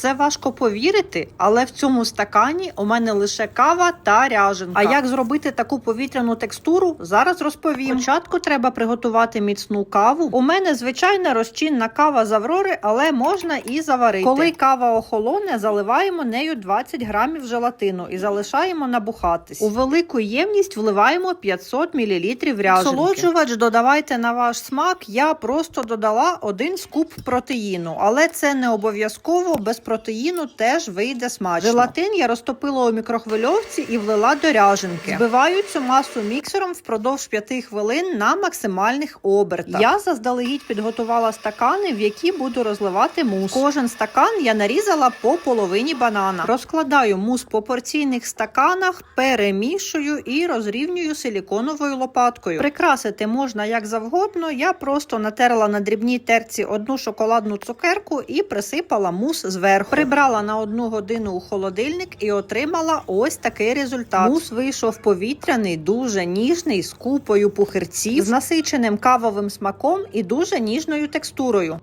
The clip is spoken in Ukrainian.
Це важко повірити, але в цьому стакані у мене лише кава та ряженка. А як зробити таку повітряну текстуру? Зараз розповім. Спочатку треба приготувати міцну каву. У мене звичайна розчинна кава з Аврори, але можна і заварити. Коли кава охолоне, заливаємо нею 20 грамів желатину і залишаємо набухатись. У велику ємність вливаємо 500 мл ряженки. Солоджувач додавайте на ваш смак. Я просто додала один скуп протеїну, але це не обов'язково. Без протеїну теж вийде смачно. Желатин я розтопила у мікрохвильовці і влила до ряженки. Збиваю цю масу міксером впродовж 5 хвилин на максимальних обертах. Я заздалегідь підготувала стакани, в які буду розливати мус. Кожен стакан я нарізала по половині банана. Розкладаю мус по порційних стаканах, перемішую і розрівнюю силіконовою лопаткою. Прикрасити можна як завгодно. Я просто натерла на дрібній терці одну шоколадну цукерку і присипала мус зверху. Прибрала на одну годину у холодильник і отримала ось такий результат. Мус вийшов повітряний, дуже ніжний, з купою пухирців, з насиченим кавовим смаком і дуже ніжною текстурою.